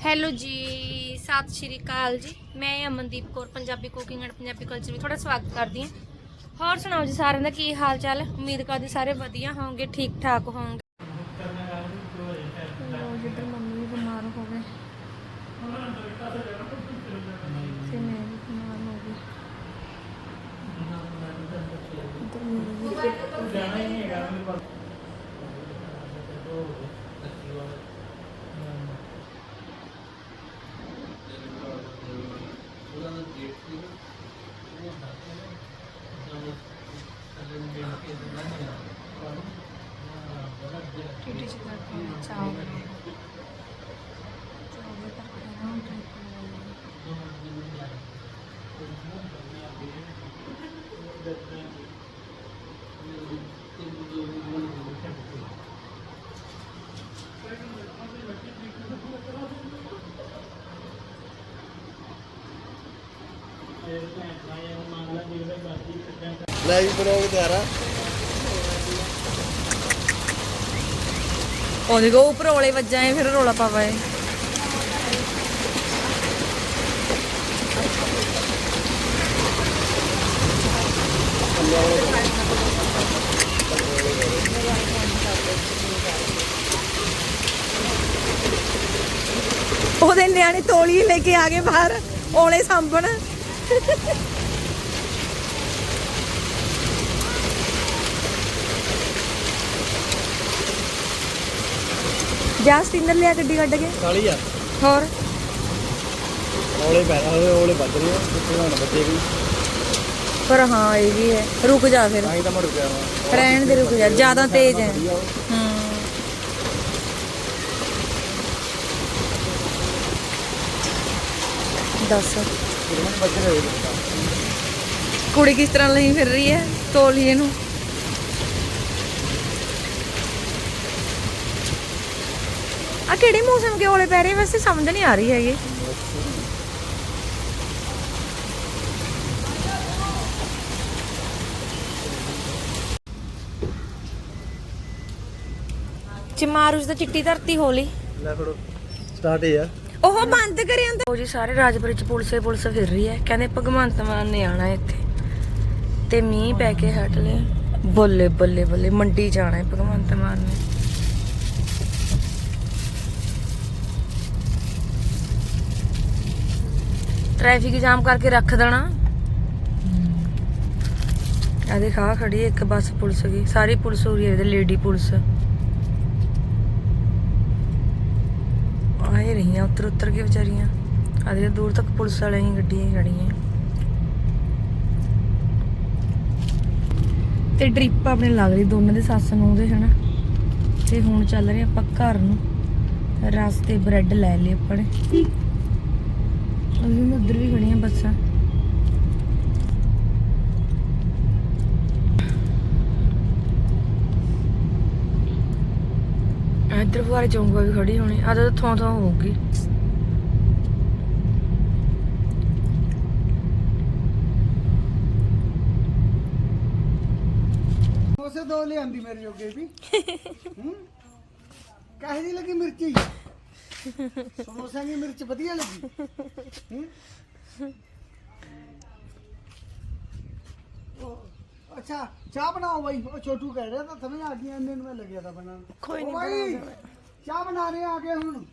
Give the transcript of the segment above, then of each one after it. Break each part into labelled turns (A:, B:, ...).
A: Hello ਜੀ, ਸਤਿ ਸ਼੍ਰੀ ਅਕਾਲ ਜੀ। ਮੈਂ Amandeep Kaur, Punjabi cooking and Punjabi culture ਵਿੱਚ ਤੁਹਾਡਾ ਸਵਾਗਤ ਕਰਦੀ ਹਾਂ। ਹੋਰ ਸੁਣਾਓ ਜੀ ਸਾਰਿਆਂ ਦਾ ਕੀ ਹਾਲ ਚਾਲ ਉਮੀਦ ਕਰਦੀ ਸਾਰੇ ਵਧੀਆ ਹੋਵੋਗੇ ਠੀਕ ਠਾਕ ਹੋਵੋਗੇ ਲੋ ਜਿੱਧਰ ਮੰਮੀ ਵੀ ਬਿਮਾਰ ਹੋ ਗਏ ਤੇ ਮੈਂ ਵੀ ਬਿਮਾਰ ਹੋ ਗਈ ਇੱਧਰ ਮੇਰੀ ਵੀ ਕਿਹੜੀ ਜਗ੍ਹਾ ਤੇ ਚਾਹ ਚਾਹ ਤਾਂ ਖਾਣਾ
B: ਲੈ ਵੀ ਬਲੌਗ ਤਿਆਰਾ
A: ਉਹ ਦੇਖੋ ਉੱਪਰ ਰੋਲੇ ਵੱਜਾਏ ਫਿਰ ਰੋਲਾ ਪਾਵਾਏ ਉਹਦੇ ਨਿਆਣੇ ਤੋਲੀ ਲੈ ਕੇ ਆ ਗਏ ਬਾਹਰ ਓਲੇ ਸਾਂਭਣ। ਜਾ ਸਟਿੰਦਰ ਲਿਆ ਗੱਡੀ ਕੱਢ ਕੇ?
B: ਕਾਲੀ ਆ।
A: ਹੋਰ?
B: ਔਲੇ ਹੋਏ ਔਲੇ ਵੱਜ ਰਹੇ ਆ ਕਿੱਥੇ ਹੁਣ ਬੱਚੇ ਵੀ।
A: ਪਰ ਹਾਂ ਇਹ ਵੀ ਹੈ। ਰੁਕ ਜਾ ਫਿਰ।
B: ਤਾਂ ਹੀ ਤਾਂ ਮੈਂ ਰੁਕਿਆ ਵਾ।
A: ਰਹਿਣ ਦੇ ਰੁਕ ਜਾ। ਜ਼ਿਆਦਾ ਤੇਜ਼ ਹੈ।
B: ਵਧੀਆ ਵਾ।
A: ਹੂੰ। ਦੱਸ।
B: ਕਿੰਨੇ ਵੱਜ ਰਹੇ ਹੋ
A: ਕੁੜੀ ਕਿਸ ਤਰ੍ਹਾਂ ਲਈ ਫਿਰ ਰਹੀ ਹੈ? ਤੋਲੀਏ ਨੂੰ। ਆ ਕਿਹੜੇ ਮੌਸਮ ਕੇ ਔਲੇ ਪੈ ਰਹੇ? ਵੈਸੇ ਸਮਝ ਨਹੀਂ ਆ ਰਹੀ ਹੈਗੀ। ਚਮਾਰੂਸ ਦਾ ਚਿੱਟੀ ਧਰਤੀ ਹੋਲੀ।
B: ਲੈ ਫੜੋ। ਸਟਾਰਟ ਹੀ ਆ।
A: ਉਹ ਬੰਦ ਕਰੇ ਅੰਦਰ। ਉਹ ਜੀ ਸਾਰੇ ਰਾਜਪੁਰ ਚ ਪੁਲਿਸੇ ਪੁਲਿਸ ਫਿਰ ਰਹੀ ਹੈ। ਕਹਿੰਦੇ ਭਗਵੰਤ ਮਾਨ ਨੇ ਆਣਾ ਇੱਥੇ। ਤੇ ਮੀਂਹ ਪੈ ਕੇ ਹਟ ਲਿਆ। ਬੱਲੇ ਬੱਲੇ ਬੱਲੇ ਮੰਡੀ ਜਾਣਾ ਹੈ ਭਗਵੰਤ ਮਾਨ ਨੇ। ਟ੍ਰੈਫਿਕ ਜਾਮ ਕਰਕੇ ਰੱਖ ਦੇਣਾ। ਆ ਦੇਖ ਖੜੀ ਇੱਕ ਬੱਸ ਪੁਲਿਸ ਗਈ ਸਾਰੀ ਪੁਲਿਸ ਹੋ ਰਹੀ ਹੈ ਲੇਡੀ ਪੁਲਿਸ। ਆਏ ਰਹੀਆਂ, ਉੱਤਰ ਉੱਤਰ ਕੇ ਵਿਚਾਰੀਆਂ। ਆਦੇ ਦੂਰ ਤੱਕ ਪੁਲਿਸ ਵਾਲੀਆਂ ਹੀ ਗੱਡੀਆਂ ਹੀ ਖੜੀਆਂ। ਤੇ ਡ੍ਰਿਪ ਆਪਣੇ ਲੱਗ ਰਹੀ ਦੋਨਾਂ ਦੇ ਸੱਸ ਨੂੰ ਉਹਦੇ ਹਨਾ। ਤੇ ਹੁਣ ਚੱਲ ਰਹੇ ਆਪਾਂ ਘਰ ਨੂੰ। ਰਸਤੇ ਬ੍ਰੈਡ ਲੈ ਲਏ ਆਪਾਂ ਅਸੀਂ ਉਧਰ ਵੀ ਖੜੀਆਂ ਬੱਸਾਂ। ਇੱਧਰ ਫੁਆਰੇ ਚੌਂਕਾ ਵੀ ਖੜੀ ਹੋਣੀ ਆ ਤਾਂ ਥੋਂ ਥੋਂ ਹੋਊਗੀ।
C: ਉਸੇ ਦੋ ਲਿਆਂਦੀ ਮੇਰੇ ਜੋਗੇ ਵੀ। ਹੂੰ? ਕਾਹੇ ਦੀ ਲੱਗੀ ਮਿਰਚੀ? ਸਮੋਸਿਆਂ ਦੀ ਮਿਰਚ ਵਧੀਆ ਲੱਗੀ। ਹੂੰ? ਉਹ ਅੱਛਾ ਚਾਹ ਬਣਾਓ ਬਾਈ। ਉਹ ਛੋਟੂ ਕਹਿ ਰਿਹਾ ਤਾਂ ਸਮਝ ਆ ਗਈ ਇੰਨੇ ਨੂੰ ਮੈਂ ਲੱਗਿਆ ਤਾਂ ਬਣਾਉਣ।
A: ਕੋਈ ਨੀ
C: ਉਹ ਬਾਈ,
A: ਬਣਾ
C: ਚਾਹ ਬਣਾ ਰਹੇ ਆ ਕੇ ਹੁਣ।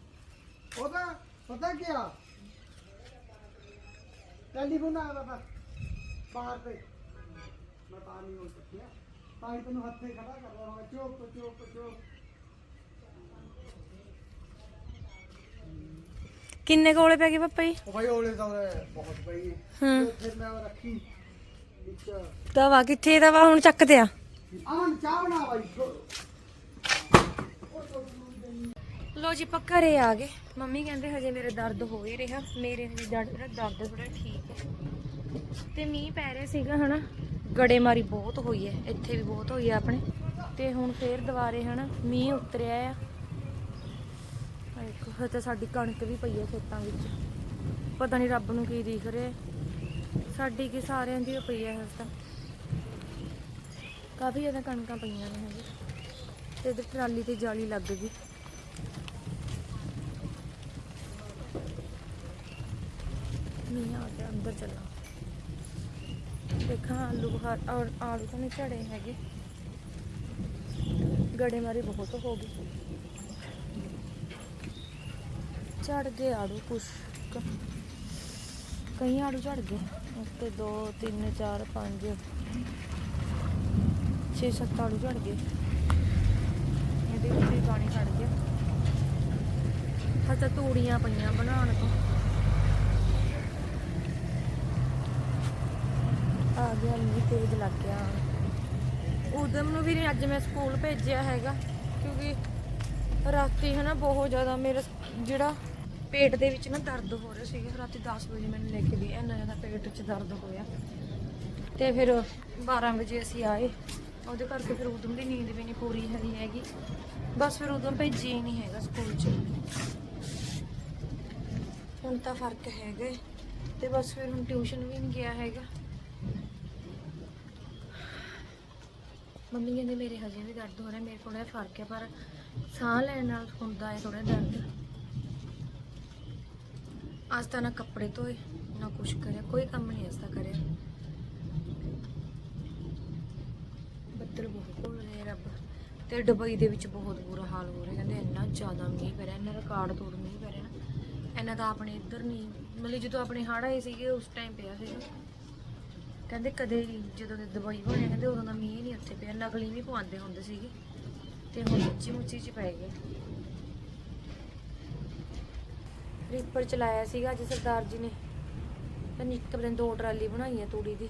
C: ਉਹ ਤਾਂ ਪਤਾ ਕੀ ਆ? ਟੈਲੀਫੋਨ ਆਇਆ ਬਾਬਾ ਬਾਹਰ ਤੇ। ਮੈਂ ਤਾਂ ਨਹੀਂ ਹੋ ਸਕਿਆ ਤਾਂ ਹੀ ਤੈਨੂੰ ਹੱਥੇ ਖੜਾ ਕਰ ਰਿਹਾ ਹਾਂ। ਚੁੱਪ ਚੁੱਪ ਚੁੱਪ।
A: ਕਿੰਨੇ ਕੋਲੇ ਪੈ ਗਏ ਪਾਪਾ ਜੀ?
C: ਉਹ ਭਾਈ ਉਹਲੇ ਤਾਂ ਉਰੇ ਬਹੁਤ ਪਈ
A: ਹੂੰ।
C: ਤੇ ਫਿਰ ਮੈਂ ਉਹ ਰੱਖੀ। ਵਿੱਚ
A: ਦਵਾ ਕਿੱਥੇ ਦਵਾ? ਹੁਣ ਚੱਕਦੇ ਆ।
C: ਆਮਨ ਚਾਹ ਬਣਾ ਬਾਈ।
A: ਲੋ ਜੀ ਆਪਾਂ ਘਰੇ ਆ ਗਏ। ਮੰਮੀ ਕਹਿੰਦੇ ਹਜੇ ਮੇਰੇ ਦਰਦ ਹੋ ਹੀ ਰਿਹਾ। ਮੇਰੇ ਹਜੇ ਦਰਦ ਜਿਹੜਾ ਦਰਦ ਥੋੜਾ ਠੀਕ ਹੈ। ਤੇ ਮੀਂਹ ਪੈ ਰਿਹਾ ਸੀਗਾ ਹਨਾ? ਗੜੇਮਾਰੀ ਬਹੁਤ ਹੋਈ ਹੈ। ਇੱਥੇ ਵੀ ਬਹੁਤ ਹੋਈ ਹੈ ਆਪਣੇ। ਤੇ ਹੁਣ ਫੇਰ ਦੁਬਾਰੇ ਹਨਾ? ਮੀਂਹ ਉਤਰਿਆ ਆ। ਦੇਖੋ ਫਿਰ ਤਾਂ ਸਾਡੀ ਕਣਕ ਵੀ ਪਈ ਹੈ ਖੇਤਾਂ ਵਿੱਚ। ਪਤਾ ਨਹੀਂ ਰੱਬ ਨੂੰ ਕੀ ਦਿਖ ਰਿਹਾ। ਸਾਡੀ ਕੀ ਸਾਰਿਆਂ ਦੀ ਪਈ ਹੈ ਹਸ ਤਾਂ ਕਾਫੀ ਜ਼ਿਆਦਾ ਕਣਕਾਂ ਪਈਆਂ ਨੇ ਹਜੇ। ਤੇ ਇਧਰ ਟਰਾਲੀ ਤੇ ਜਾਲੀ ਲੱਗ ਗਈ। ਕੇ ਅੰਦਰ ਚੱਲਾਂ। ਦੇਖਾਂ ਆਲੂ ਬੁਖਾਰ ਔਰ ਆਲੂ ਤਾਂ ਨਹੀਂ ਝੜੇ ਹੈਗੇ। ਗੜੇ ਮਾਰੀ ਬਹੁਤ ਹੋ ਗਈ ਝੜ ਗਏ ਆੜੂ ਕੁਛ ਕਈ ਆੜੂ ਝੜ ਗਏ। ਉੱਤੇ 2 3 4 5 6 7 ਆਲੂ ਝੜ ਗਏ। ਇਹਦੇ ਵਿੱਚ ਵੀ ਪਾਣੀ ਛੱਡ ਗਿਆ। ਹਜੇ ਤੂੜੀਆਂ ਪਈਆਂ ਬਣਾਉਣ ਤੋਂ। ਆ ਗਿਆ ਮੀਂਹ ਤੇਜ਼ ਲੱਗ ਗਿਆ। ਉਦਮ ਨੂੰ ਵੀ ਅੱਜ ਮੈਂ ਸਕੂਲ ਭੇਜਿਆ ਹੈਗਾ, ਕਿਉਂਕਿ ਰਾਤੀ ਹਨਾ ਬਹੁਤ ਜ਼ਿਆਦਾ ਮੇਰਾ ਜਿਹੜਾ ਪੇਟ ਦੇ ਵਿੱਚ ਨਾ ਦਰਦ ਹੋ ਰਿਹਾ ਸੀਗਾ, ਰਾਤੀ 10 ਵਜੇ ਮੈਨੂੰ ਲੈ ਕੇ ਗਈ ਇੰਨਾ ਜ਼ਿਆਦਾ ਪੇਟ 'ਚ ਦਰਦ ਹੋਇਆ। ਤੇ ਫਿਰ 12 ਵਜੇ ਅਸੀਂ ਆਏ, ਉਹਦੇ ਕਰਕੇ ਫਿਰ ਉਦਮ ਦੀ ਨੀਂਦ ਵੀ ਨਹੀਂ ਪੂਰੀ ਹੋਈ ਹੈਗੀ। ਬਸ ਫਿਰ ਉਦੋਂ ਭੇਜੀ ਹੀ ਨਹੀਂ ਹੈਗਾ ਸਕੂਲ 'ਚ। ਹੁਣ ਤਾਂ ਫ਼ਰਕ ਹੈਗਾ ਤੇ ਬਸ ਫਿਰ ਹੁਣ ਟਿਊਸ਼ਨ ਵੀ ਨਹੀਂ ਗਿਆ ਹੈਗਾ। ਮੰਮੀ ਕਹਿੰਦੇ ਮੇਰੇ ਹਜੇ ਵੀ ਦਰਦ ਹੋ ਰਿਹਾ, ਮੇਰੇ ਥੋੜਾ ਜਿਹਾ ਫ਼ਰਕ ਹੈ, ਪਰ ਸਾਹ ਲੈਣ ਨਾਲ ਹੁੰਦਾ ਹੈ ਥੋੜਾ ਦਰਦ। ਅੱਜ ਤਾਂ ਨਾ ਕੱਪੜੇ ਧੋਏ, ਨਾ ਕੁਛ ਕਰਿਆ, ਕੋਈ ਕੰਮ ਨਹੀਂ ਅੱਜ ਤਾਂ ਕਰਿਆ। ਬੱਦਲ ਬਹੁਤ ਘੁਲ ਰਹੇ ਰੱਬ। ਤੇ ਦੁਬਈ ਦੇ ਵਿੱਚ ਬਹੁਤ ਬੁਰਾ ਹਾਲ ਹੋ ਰਿਹਾ, ਕਹਿੰਦੇ ਇੰਨਾ ਜ਼ਿਆਦਾ ਮੀਂਹ ਪੈ ਰਿਹਾ, ਇੰਨਾ ਰਿਕਾਰਡ ਤੋੜ ਮੀਂਹ ਪੈ ਰਿਹਾ ਨਾ। ਇਹਨਾਂ ਦਾ ਆਪਣੇ ਇੱਧਰ ਨਹੀਂ, ਮਤਲਬ ਜਦੋਂ ਆਪਣੇ ਹੜ੍ਹ ਆਏ ਸੀਗੇ, ਉਸ ਟਾਈਮ ਪਿਆ ਸੀਗਾ। ਕਹਿੰਦੇ ਕਦੇ ਜਦੋਂ ਦੇ ਦੁਬਈ ਬਣਿਆ ਕਹਿੰਦੇ ਉਦੋਂ ਦਾ ਮੀਂਹ ਨਹੀਂ ਉੱਥੇ ਪਿਆ, ਨਕਲੀ ਵੀ ਪਵਾਉਂਦੇ ਹੁੰਦੇ ਸੀਗੇ। ਤੇ ਹੁਣ ਉੱਚੀ ਮੁੱਚੀ ਚ ਪੈ ਗਏ ਰੀਪਰ ਚਲਾਇਆ ਸੀਗਾ ਅੱਜ ਸਰਦਾਰ ਜੀ ਨੇ। ਤਾਂ ਇੱਕ ਦਿਨ ਦੋ ਟਰਾਲੀ ਬਣਾਈ ਹੈ ਤੂੜੀ ਦੀ।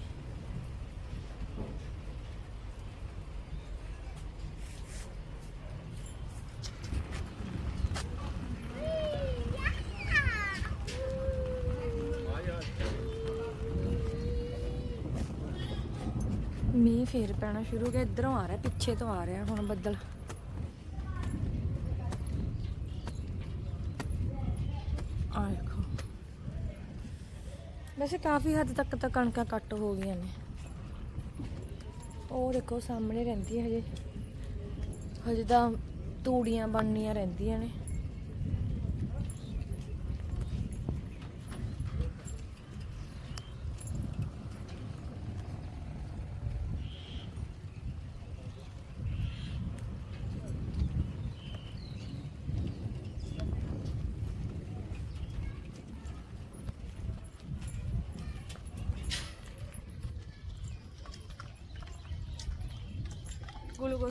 A: ਮੀਂਹ ਫੇਰ ਪੈਣਾ ਸ਼ੁਰੂ ਹੋ ਗਿਆ, ਇਧਰੋਂ ਆ ਰਿਹਾ, ਪਿੱਛੇ ਤੋਂ ਆ ਰਿਹਾ ਹੁਣ ਬੱਦਲ ਆ ਦੇਖੋ ਵੈਸੇ ਕਾਫੀ ਹੱਦ ਤੱਕ ਤਾਂ ਕਣਕਾਂ ਕੱਟ ਹੋ ਗਈਆਂ ਨੇ। ਉਹ ਦੇਖੋ ਸਾਹਮਣੇ ਰਹਿੰਦੀ ਹੈ ਹਜੇ। ਹਜੇ ਤਾਂ ਤੂੜੀਆਂ ਬਣਨੀਆਂ ਰਹਿੰਦੀਆਂ ਨੇ।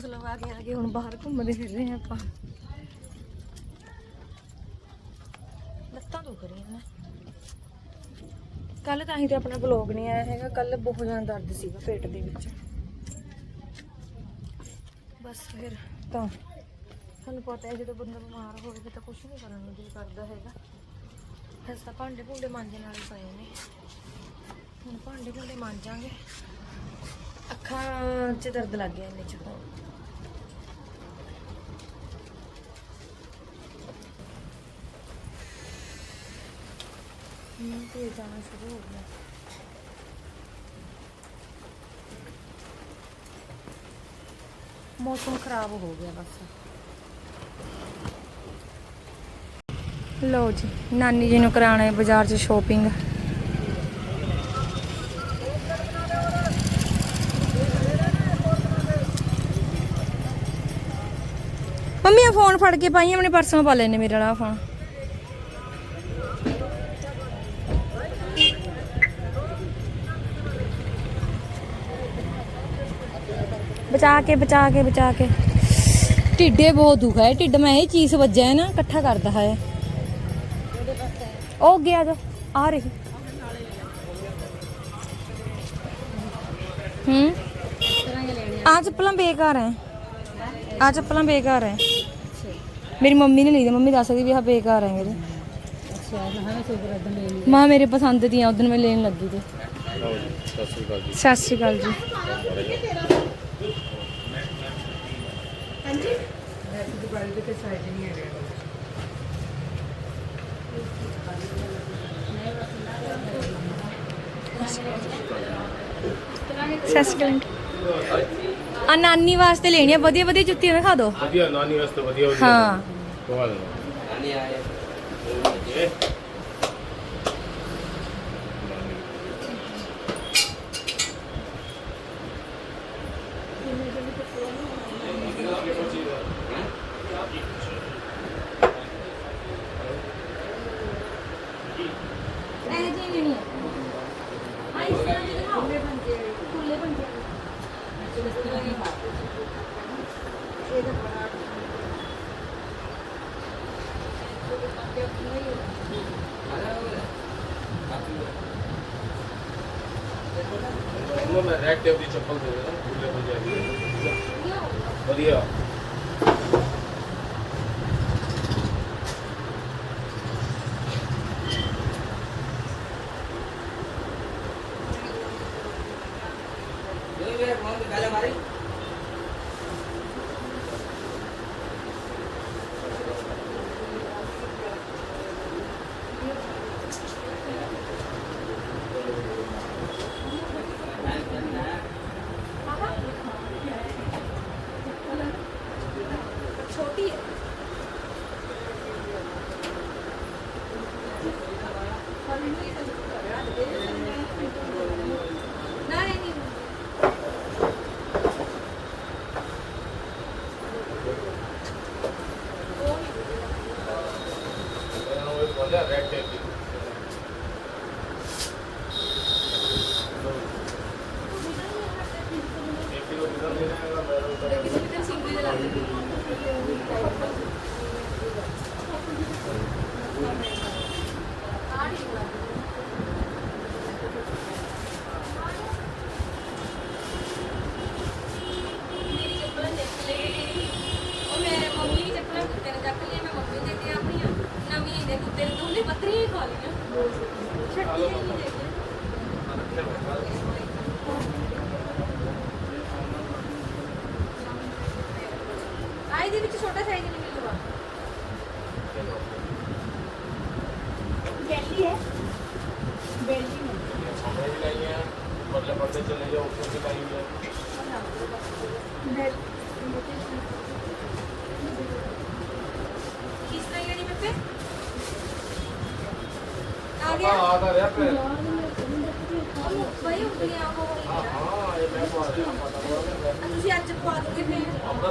A: ਗਲੂਕੋਸ ਲਵਾ ਕੇ ਆ ਕੇ ਹੁਣ ਬਾਹਰ ਘੁੰਮਦੇ ਫਿਰ ਰਹੇ ਆਪਾਂ। ਲੱਤਾਂ ਦੁਖ ਰਹੀਆਂ ਨੇ। ਕੱਲ ਤਾਂ ਹੀ ਤੇ ਆਪਣਾ ਬਲੌਗ ਨਹੀਂ ਆਇਆ ਹੈਗਾ ਕੱਲ ਬਹੁਤ ਜ਼ਿਆਦਾ ਦਰਦ ਸੀਗਾ ਪੇਟ ਦੇ ਵਿੱਚ। ਬਸ ਫਿਰ ਤਾਂ ਤੁਹਾਨੂੰ ਪਤਾ ਹੈ, ਜਦੋਂ ਬੰਦਾ ਬਿਮਾਰ ਹੋਵੇ ਤਾਂ ਕੁਝ ਨਹੀਂ ਕਰਨ ਨੂੰ ਦਿਲ ਕਰਦਾ ਹੈਗਾ। ਫਿਰ ਤਾਂ ਭਾਂਡੇ ਭੁੰਡੇ ਮਾਂਜਣ ਵਾਲੇ ਪਏ ਨੇ। ਹੁਣ ਭਾਂਡੇ ਭੁੰਡੇ ਮਾਂਜਾਂਗੇ। ਅੱਖਾਂ 'ਚ ਦਰਦ ਲੱਗ ਗਿਆ ਇੰਨੇ 'ਚ ਮੀਂਹ ਤੇ ਜਾਣਾ ਸ਼ੁਰੂ ਹੋ ਗਿਆ ਮੌਸਮ ਖਰਾਬ ਹੋ ਗਿਆ ਬਸ ਲਓ ਜੀ ਨਾਨੀ ਜੀ ਨੂੰ ਕਰਾਣਾ ਬਾਜ਼ਾਰ 'ਚ ਸ਼ੋਪਿੰਗ ਮੰਮੀ ਆ ਫੋਨ ਫੜ ਕੇ ਪਾਈ ਆਪਣੇ ਪਰਸੋਂ ਪਾ ਲੈਨੇ ਮੇਰੇ ਵਾਲਾ ਫੋਨ ਬਚਾ ਕੇ ਬਚਾ ਕੇ ਬਚਾ ਕੇ। ਢਿੱਡੇ ਬਹੁਤ ਦੁਖਾ ਹੈ। ਢਿੱਡ ਮੈਂ ਇਹ ਚੀਜ਼ ਵੱਜਿਆ ਹੈ ਨਾ ਇਕੱਠਾ ਕਰਦਾ ਹੈ। ਉਹ ਗਿਆ ਜੋ ਆ ਰਹੀ। ਹੂੰ? ਆ ਚੱਪਲਾਂ ਬੇਕਾਰ ਹੈ। ਆ ਚੱਪਲਾਂ ਬੇਕਾਰ ਹੈ। ਮੇਰੀ ਮੰਮੀ ਨੇ ਲਈ ਦੀ ਮੰਮੀ ਦੱਸ ਸਕਦੀ ਵੀ ਆਹ ਬੇਕਾਰ ਹੈ ਮੇਰੇ। ਮਾਂ ਮੇਰੇ ਪਸੰਦ ਦੀਆਂ ਉਦੋਂ ਮੈਂ ਲੈਣ ਲੱਗੀ ਤੇ।
B: ਲਓ ਜੀ ਸਤਿ ਸ਼੍ਰੀ ਅਕਾਲ ਜੀ।
A: ਸਤਿ ਸ਼੍ਰੀ ਅਕਾਲ ਜੀ। ਅਕਾਲ। ਆ ਨਾਨੀ ਵਾਸਤੇ ਲੈਣੀ ਆ ਵਧੀਆ ਵਧੀਆ ਜੁੱਤੀਆਂ ਦਿਖਾ ਦਿਓ।
B: ਵਧੀਆ ਨਾਨੀ ਵਾਸਤੇ ਵਧੀਆ ਵਧੀਆ
A: ਹਾਂ।
B: ਦੇਣਾ। ਨਾਨੀ ਆਏ। ਉਹਨਾਂ ਮੈਂ ਚੱਪਲ ਦੇ ਦੇਣਾ ਖੁੱਲੇ ਹੋ ਜਾਏਗੀ ਵਧੀਆ।
A: ਛੋਟੀ that. ਇਹਦੇ ਵਿੱਚ ਛੋਟਾ ਸਾਈਜ਼ ਨਹੀਂ ਮਿਲੂਗਾ ਬੈਲੀ ਹੈ ਬੈਲੀ ਨਹੀਂ
B: ਸਾਹਮਣੇ ਵੀ ਲਾਈ ਹੈ ਪਰਲੇ ਪਰਦੇ ਚਲੇ ਜਾਓ ਉੱਪਰ ਵੀ ਲਾਈ ਹੈ
A: ਕਿਸ ਤਰ੍ਹਾਂ ਯਾਨੀ ਬੱਤੇ ਆ
B: ਆਪਾਂ
A: ਗਿਆ
B: ਆ ਤਾਂ ਰਿਹਾ ਫਿਰ
A: ਬਈ ਉਂਗਲੀਆਂ ਹੋ
B: ਹਾਂ ਹਾਂ ਇਹ ਮੈਂ ਪਾ ਰਿਹਾ ਪਤਾ ਹੋਇਆ
A: ਤੁਸੀਂ ਅੱਜ ਪਾ ਦੋਗੇ ਫਿਰ
B: ਆਪਣਾ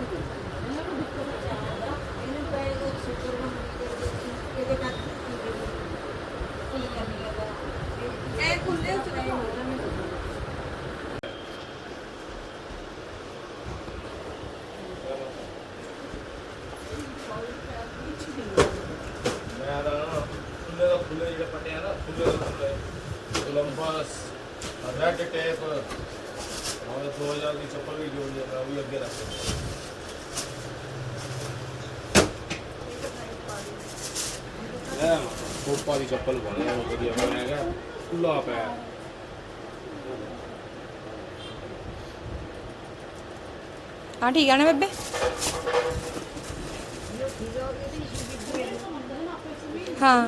B: ਲੈ ਕੋਪਾ ਦੀ ਚੱਪਲ ਪਾਉਣੀ ਉਹ ਵਧੀਆ ਬਣਿਆ ਗਿਆ ਖੁੱਲਾ ਪਿਆ।
A: ਹਾਂ ਠੀਕ ਆ ਨਾ ਬੇਬੇ? ਹਾਂ।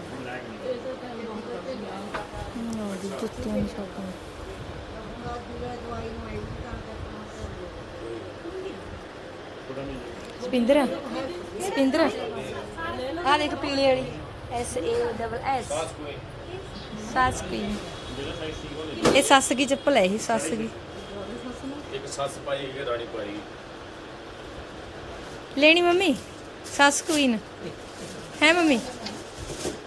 A: ਸਪਿੰਦਰ? ਸਪਿੰਦਰ? ਆ ਦੇਖ ਪੀਲੀ ਵਾਲੀ। ਐਸ ਏ ਡਬਲ ਐਸ ਸੱਸ ਕੀ ਇਹ ਸੱਸ ਕੀ ਚੱਪਲ ਹੈ ਇਹ ਸੱਸ ਕੀ ਇੱਕ ਸੱਸ ਪਾਈ ਇੱਕ ਰਾਣੀ ਪਾਈ ਲੈਣੀ ਮੰਮੀ? ਸੱਸ ਕੁਈਨ ਹੈ
B: ਮੰਮੀ?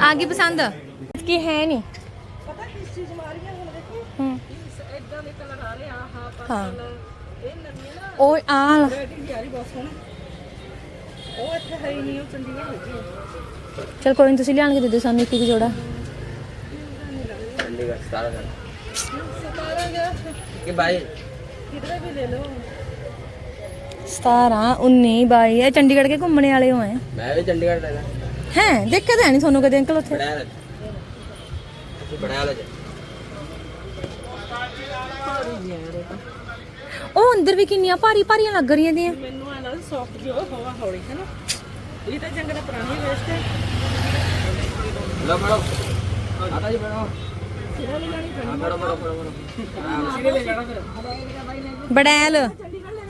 A: ਆ ਗਈ ਪਸੰਦ? ਕੀ ਹੈ ਨਹੀਂ।
D: ਪਤਾ ਕਿਸ ਚੀਜ਼ ਮਾਰੀਆਂ ਹੁਣ ਦੇਖੋ?
A: ਹੂੰ।
D: ਇਦਾਂ ਦੇ ਕਲਰ ਆ ਰਹੇ ਆ ਹਾਂ।
A: ਹਾਂ
D: ਇਹ ਨਵੀਂ ਨਾ।
A: ਉਹ ਆ।
D: ਵੈਰਾਈਟੀ ਆ ਰਹੀ ਬਹੁਤ ਸੋਹਣੀ ਉਹ ਇੱਥੇ ਹੈ ਹੀ ਨਹੀਂ ਉਹ ਚੰਡੀਗੜ੍ਹ ਹੈਗੀ ਆ।
A: ਚਲ ਕੋਈ ਨਹੀਂ ਤੁਸੀਂ ਲਿਆਣ ਕੇ ਦੇ ਦਿਓ ਸਾਨੂੰ ਇੱਕ ਇੱਕ ਜੋੜਾ
D: ਕਿ ਬਾਈ
A: 17 19 22 ਇਹ ਚੰਡੀਗੜ੍ਹ ਕੇ ਘੁੰਮਣੇ ਵਾਲੇ ਹੋਏ
D: ਮੈਂ ਵੀ ਚੰਡੀਗੜ੍ਹ ਰਹਿਣਾ
A: ਹੈ ਦੇਖਿਆ ਤਾਂ ਨਹੀਂ ਤੁਹਾਨੂੰ ਕਦੇ ਅੰਕਲ ਉੱਥੇ?
D: ਬੜਾ ਬੜਾ
A: ਉਹ ਅੰਦਰ ਵੀ ਕਿੰਨੀਆਂ ਭਾਰੀ ਭਾਰੀਆਂ ਲੱਗ ਰਹੀਆਂ ਦੀਆਂ।
E: ਮੈਨੂੰ ਆ ਲੱਗਦਾ ਸੌਫਟ ਜੋ ਹਵਾ ਹੌਲੀ ਹੈ ਨਾ? ਇਹ ਤਾਂ ਜੰਗਲ ਪੁਰਾਣੀ ਵੇਸਟ ਹੈ।
D: ਲੋ ਬੜੋ ਆਤਾ ਜੀ ਬੜੋ
A: ਬੜੈਲ।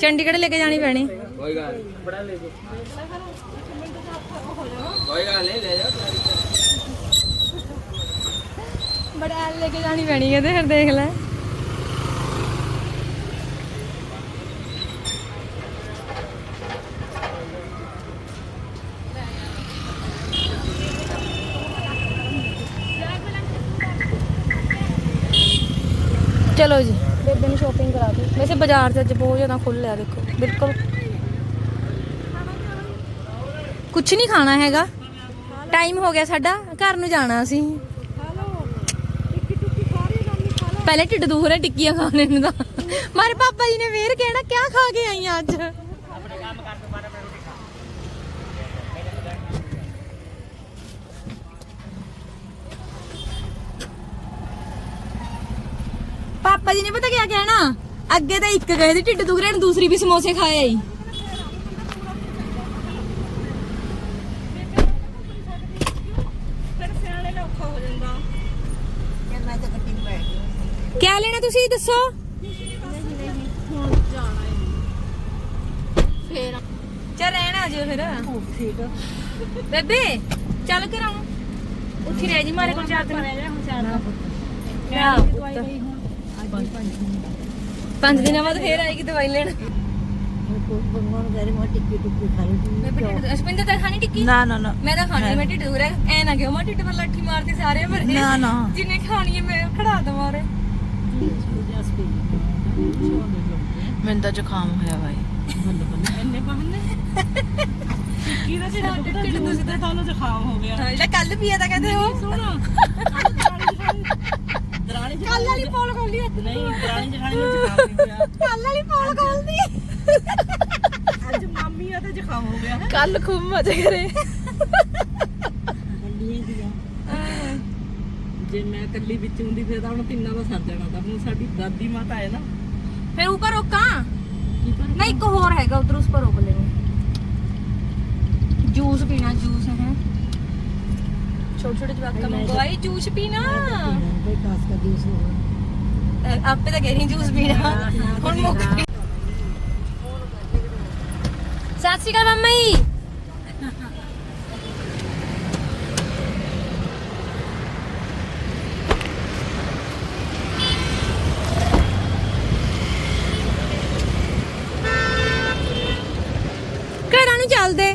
A: ਚੰਡੀਗੜ੍ਹ ਲੈ ਕੇ ਜਾਣੀ ਪੈਣੀ।
D: ਕੋਈ ਗੱਲ ਨੀ। ਬੜਾ ਲੈ ਜੋ ਕੋਈ ਗੱਲ ਨਹੀਂ ਲੈ ਜਾ
A: ਬੜੈਲ ਲੈ ਕੇ ਜਾਣੀ ਪੈਣੀ ਕਹਿੰਦੇ ਫਿਰ ਦੇਖ ਲੈ ਚਲੋ ਜੀ ਬੇਬੇ ਨੂੰ ਸ਼ਾਪਿੰਗ ਕਰਾ ਦਿਓ ਵੈਸੇ ਬਾਜ਼ਾਰ 'ਚ ਅੱਜ ਬਹੁਤ ਜ਼ਿਆਦਾ ਖੁੱਲ੍ਹ ਆ, ਦੇਖੋ, ਬਿਲਕੁਲ। ਕੁਝ ਨਹੀਂ ਖਾਣਾ ਹੈਗਾ। ਟਾਈਮ ਹੋ ਗਿਆ ਸਾਡਾ, ਘਰ ਨੂੰ ਜਾਣਾ ਅਸੀਂ। ਪਹਿਲੇ ਢਿੱਡ ਦੁਖ ਰਿਹਾ ਟਿੱਕੀਆਂ ਖਾਣੇ ਨੂੰ ਤਾਂ। ਮਾਰੇ ਪਾਪਾ ਜੀ ਨੇ ਵੇਰ ਕਹਿਣਾ, ਕਿਆ ਖਾ ਕੇ ਆਈਆਂ ਅੱਜ? ਪਾਪਾ ਜੀ ਨੇ ਪਤਾ ਕਿਆ ਕਹਿਣਾ? ਅੱਗੇ ਤਾਂ ਇੱਕ ਗਏ ਦੀ ਢਿੱਡ ਦੁਖ ਰਿਹਾ ਨੂੰ ਦੂਸਰੀ ਵੀ ਸਮੋਸੇ ਖਾਏ ਆਈ। ਕਿਆ ਲੈਣਾ ਤੁਸੀਂ ਦੱਸੋ? ਫੇਰ ਚੱਲ ਰਹਿਣਾ ਜਿਓ ਫਿਰ। ਠੀਕ ਬੇਬੇ ਚੱਲ ਕਰਾਂ ਉੱਠੀ ਰਹਿ ਜੀ ਮਾਰੇ ਕੋਲ ਚਾਰ ਦਿਨ ਕਿਆ ਪੰਜ ਦਿਨਾਂ ਬਾਅਦ ਫੇਰ ਆਏਗੀ ਦਵਾਈ ਲੈਣ। ਬੇਬੇ ਢਿੱਡ ਅਸ਼ਪਿੰਦਰ ਤਾਂ ਖਾਣੀ ਟਿੱਕੀ?
E: ਨਾ ਨਾ ਨਾ।
A: ਮੈਂ ਤਾਂ ਖਾਣੀ ਮੈਂ ਢਿੱਡ ਦੂਰ ਐ ਐ ਨਾ ਕਿਉਂ ਮੈਂ ਢਿੱਡ ਪਰ ਲੱਠੀ ਮਾਰਦੀ ਸਾਰੇ ਮਰੇ
E: ਨਾ, ਨਾ।
A: ਜਿੰਨੇ ਖਾਣੀ ਹੈ ਮੈਂ ਖੜਾ ਦਵਾਂ ਰੇ
E: ਮੈਨੂੰ ਤਾਂ ਜ਼ੁਕਾਮ ਹੋਇਆ ਬਾਈ ਇੰਨੇ ਬਹਾਨੇ ਕੀ ਦਾ ਜਿਹੜਾ ਢਿੱਡ ਤੁਸੀਂ ਤਾਂ ਤੁਹਾਨੂੰ ਜ਼ੁਕਾਮ ਹੋ ਗਿਆ
A: ਜਿਹੜਾ ਕੱਲ ਪੀਆ ਤਾਂ ਕਹਿੰਦੇ ਉਹ।
E: ਸੁਣ
A: ਕੱਲ ਵਾਲੀ ਪੋਲ ਖੋਲਦੀ ਅੱਜ
E: ਨਹੀਂ ਦਰਾਣੀ ਜਠਾਣੀ ਨੂੰ ਜ਼ੁਕਾਮ ਨਹੀਂ ਹੋਇਆ।
A: ਕੱਲ ਵਾਲੀ ਪੋਲ ਖੋਲਦੀ
E: ਅੱਜ ਮਾਮੀ ਆ ਤੇ ਜ਼ੁਕਾਮ ਹੋ ਗਿਆ।
A: ਕੱਲ ਖੂਬ ਮਜ਼ੇ ਕਰੇ।
E: ਜੇ ਮੈਂ ਇਕੱਲੀ ਵਿੱਚ ਹੁੰਦੀ ਫਿਰ ਤਾਂ ਹੁਣ ਤਿੰਨਾਂ ਦਾ ਸਰ ਜਾਣਾ ਤਾਂ। ਹੁਣ ਸਾਡੀ ਦਾਦੀ ਮਾਤਾ ਹੈ ਨਾ।
A: ਫਿਰ ਉੱਪਰ ਰੋਕਾਂ ਨਹੀਂ ਇੱਕ ਹੋਰ ਹੈਗਾ ਉਧਰ ਉਸ ਪਰ ਰੋਕ ਲੈਂਗੇ ਜੂਸ ਪੀਣਾ ਜੂਸ ਹੈ। ਛੋਟੇ ਛੋਟੇ ਜਵਾਕਾਂ ਮੰਗਵਾਈ ਜੂਸ ਪੀਣਾ। ਅ- ਆਪੇ ਤਾਂ ਕਹਿ ਰਹੀ ਜੂਸ ਪੀਣਾ। ਹੁਣ ਮੁੱਕ ਗਈ। ਸਤਿ ਸ਼੍ਰੀ ਅਕਾਲ ਮੰਮਾ ਜੀ ਘਰਾਂ ਨੂੰ ਚੱਲਦੇ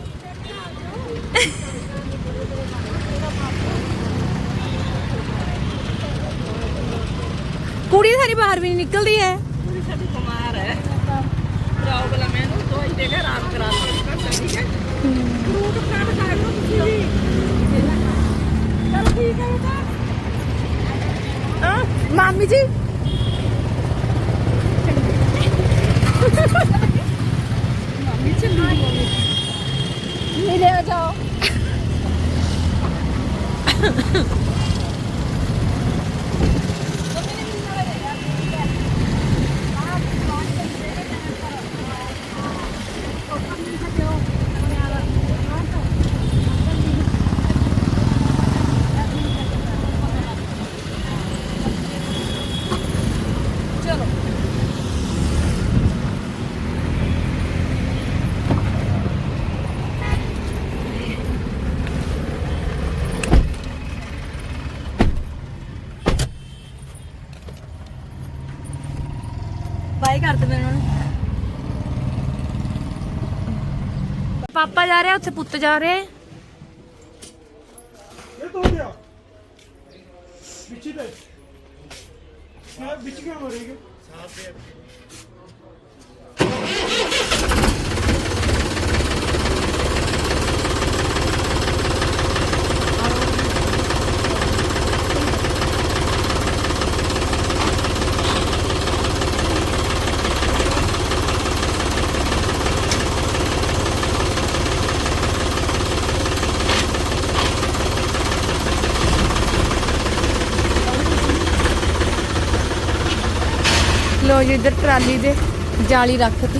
A: ਕੁੜੀਆਂ ਸਾਰੀ ਬਾਹਰ ਵੀ ਨਹੀਂ ਨਿਕਲਦੀ ਹੈ
E: ਪੂਰੀ ਸਾਡੀ ਬਿਮਾਰ ਹੈ ਜਾਓ ਬਲਾ ਮੈਨੂੰ ਦਵਾਈ ਦੇ ਕੇ ਆਰਾਮ ਕਰਾ ਲਓ ਠੀਕ ਹੈ ਫਰੂਟ ਖਾਣ ਖਾ ਲਓ ਤੁਸੀਂ ਵੀ। ਚਲ ਠੀਕ ਹੈ ਬੇਟਾ।
A: ਹਾਂ ਮਾਮੀ ਜੀ।
E: ਮਾਮੀ ਚੱਲੀ
A: ਮਿਲੇ ਆ ਜਾਓ। ਪਾਪਾ ਜਾ ਰਿਹਾ ਉੱਥੇ ਪੁੱਤ ਜਾ ਰਿਹਾ ਇੱਧਰ ਟਰਾਲੀ ਦੇ ਜਾਲੀ ਰੱਖਤੀ